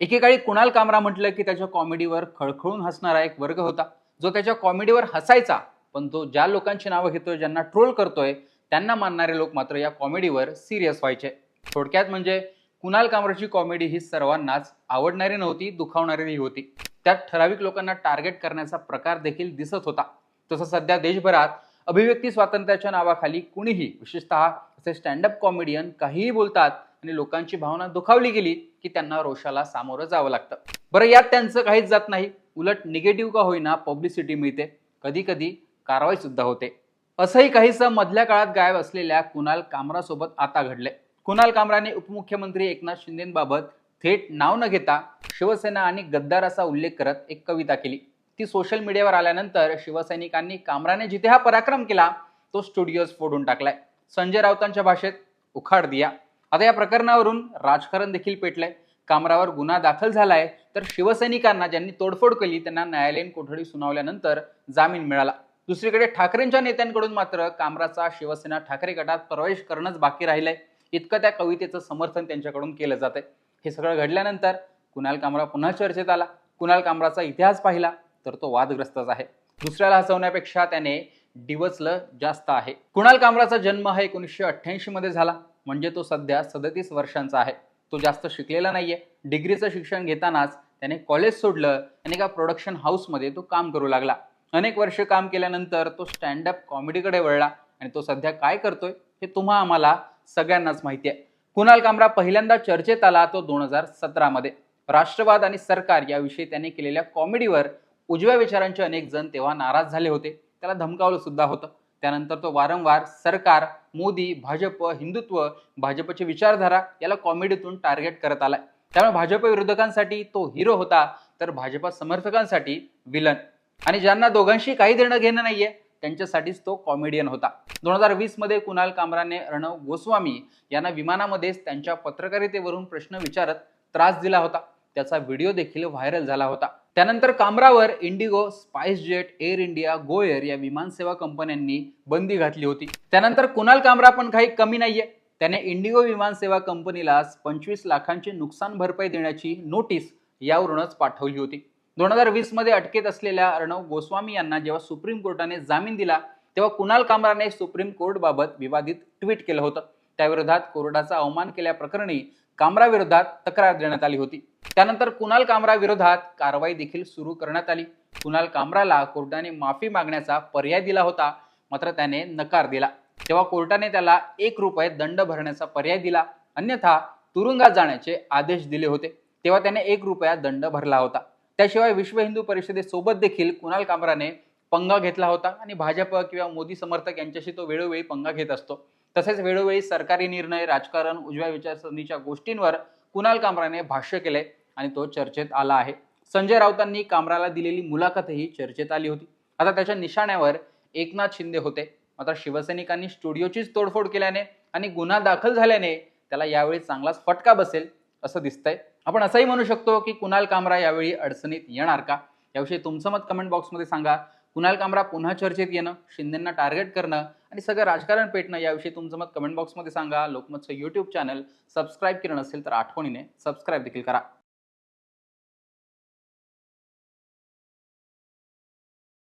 एकेकाळी कुणाल कामरा म्हटलं की त्याच्या कॉमेडीवर खळखळून हसणारा एक वर्ग होता. जो त्याच्या कॉमेडीवर हसायचा पण तो ज्या लोकांची नावं घेतोय ज्यांना ट्रोल करतोय त्यांना मानणारे लोक मात्र या कॉमेडीवर सिरियस व्हायचे. थोडक्यात म्हणजे कुणाल कामराची कॉमेडी ही सर्वांनाच आवडणारी नव्हती दुखावणारीही होती. त्यात ठराविक लोकांना टार्गेट करण्याचा प्रकार देखील दिसत होता. तसं सध्या देशभरात अभिव्यक्ती स्वातंत्र्याच्या नावाखाली कुणीही विशेषतः असे स्टँडअप कॉमेडियन काहीही बोलतात आणि लोकांची भावना दुखावली गेली की त्यांना रोषाला सामोरं जावं लागतं. बरं यात त्यांचं काहीच जात नाही. उलट निगेटिव्ह का होईना पब्लिसिटी मिळते. कधी कधी कारवाई सुद्धा होते. असंही काहीसं मधल्या काळात गायब असलेल्या कुणाल कामरासोबत आता घडले कुणाल कामराने उपमुख्यमंत्री एकनाथ शिंदेबाबत थेट नाव न घेता शिवसेना आणि गद्दार असा उल्लेख करत एक कविता केली. ती सोशल मीडियावर आल्यानंतर शिवसैनिकांनी कामराने जिथे हा पराक्रम केला तो स्टुडिओज फोडून टाकलाय. संजय राऊतांच्या भाषेत उखाड दिया. आता या प्रकरणावरून राजकारण देखील पेटलंय. कामरावर गुन्हा दाखल झालाय. तर शिवसैनिकांना ज्यांनी तोडफोड केली त्यांना न्यायालयीन कोठडी सुनावल्यानंतर जामीन मिळाला. दुसरीकडे ठाकरेंच्या नेत्यांकडून मात्र कामराचा शिवसेना ठाकरे गटात प्रवेश करणंच बाकी राहिलंय. इतकं त्या कवितेचं समर्थन त्यांच्याकडून केलं जातंय. हे सगळं घडल्यानंतर कुणाल कामरा पुन्हा चर्चेत आला. कुणाल कामराचा इतिहास पाहिला तर तो वादग्रस्तच आहे. दुसऱ्याला हसवण्यापेक्षा त्याने डिवचलं जास्त आहे. कुणाल कामराचा जन्म हा एकोणीसशे अठ्ठ्याऐंशी मध्ये झाला. म्हणजे तो सध्या सदतीस वर्षांचा आहे. तो जास्त शिकलेला नाहीये. डिग्रीचं शिक्षण घेतानाच त्याने कॉलेज सोडलं आणि एका प्रोडक्शन हाऊसमध्ये तो काम करू लागला. अनेक वर्ष काम केल्यानंतर तो स्टँडअप कॉमेडीकडे वळला आणि तो सध्या काय करतोय हे तुम्हा आम्हाला सगळ्यांनाच माहिती आहे. कुणाल कामरा पहिल्यांदा चर्चेत आला तो दोन हजार सतरामध्ये राष्ट्रवाद आणि सरकार याविषयी त्याने केलेल्या कॉमेडीवर उजव्या विचारांचे अनेक जण तेव्हा नाराज झाले होते. त्याला धमकावलं सुद्धा होतं. त्यानंतर तो वारंवार सरकार मोदी भाजप हिंदुत्व भाजपची विचारधारा याला कॉमेडीतून टार्गेट करत आलाय. त्यामुळे भाजप विरोधकांसाठी तो हिरो होता तर भाजप समर्थकांसाठी विलन आणि ज्यांना दोघांशी काही देणं घेणं नाहीये त्यांच्यासाठीच तो कॉमेडियन होता. दोन हजार वीसमध्ये कुणाल कामराने अर्णव गोस्वामी यांना विमानामध्येच त्यांच्या पत्रकारितेवरून प्रश्न विचारत त्रास दिला होता. त्याचा व्हिडिओ देखील व्हायरल झाला होता. त्यानंतर कामरावर Indigo spice jet air India GoAir या विमानसेवा कंपन्यांनी बंदी घातली होती. त्यानंतर कुणाल कामरा पण काही कमी नाहीये. त्याने इंडिगो विमानसेवा कंपनीला पंचवीस लाखांची नुकसान भरपाई देण्याची नोटीस यावरूनच पाठवली होती. दोन हजार वीसमध्ये अटकेत असलेल्या अर्णव गोस्वामी यांना जेव्हा सुप्रीम कोर्टाने जामीन दिला तेव्हा कुणाल कामराने सुप्रीम कोर्टबाबत विवादित ट्विट केलं होतं. त्याविरोधात कोर्टाचा अवमान केल्याप्रकरणी कामराविरोधात तक्रार देण्यात आली होती. त्यानंतर कुणाल कामरा विरोधात कारवाई देखील सुरू करण्यात आली. कुणाल कामराला कोर्टाने माफी मागण्याचा पर्याय दिला होता मात्र त्याने नकार दिला. तेव्हा कोर्टाने त्याला एक रुपये दंड भरण्याचा पर्याय दिला. अन्यथा तुरुंगात जाण्याचे आदेश दिले होते. तेव्हा त्याने एक रुपया दंड भरला होता. त्याशिवाय विश्व हिंदू परिषदेसोबत देखील कुणाल कामराने पंगा घेतला होता आणि भाजप किंवा मोदी समर्थक यांच्याशी तो वेळोवेळी पंगा घेत असतो. तसेच वेळोवेळी सरकारी निर्णय राजकारण उजव्या विचारसरणीच्या गोष्टींवर कुणाल कामराने भाष्य केलंय आणि तो चर्चेत आला आहे. संजय राऊतांनी कामराला दिलेली मुलाखतही चर्चेत आली होती. आता त्याच्या निशाण्यावर एकनाथ शिंदे होते. मात्र शिवसैनिकांनी स्टुडिओचीच तोडफोड केल्याने आणि गुन्हा दाखल झाल्याने त्याला यावेळी चांगलाच फटका बसेल असं दिसतंय. आपण असंही म्हणू शकतो की कुणाल कामरा यावेळी अडचणीत येणार का? याविषयी तुमचं मत कमेंट बॉक्समध्ये सांगा. कुणाल कामरा पुन्हा चर्चेत येणं शिंदेंना टार्गेट करणं आणि सगळं राजकारण पेटणं याविषयी तुमचं मत कमेंट बॉक्समध्ये सांगा. लोकमतचं यूट्यूब चॅनल सबस्क्राईब केलं नसेल तर आठवणीने सबस्क्राईब देखील करा.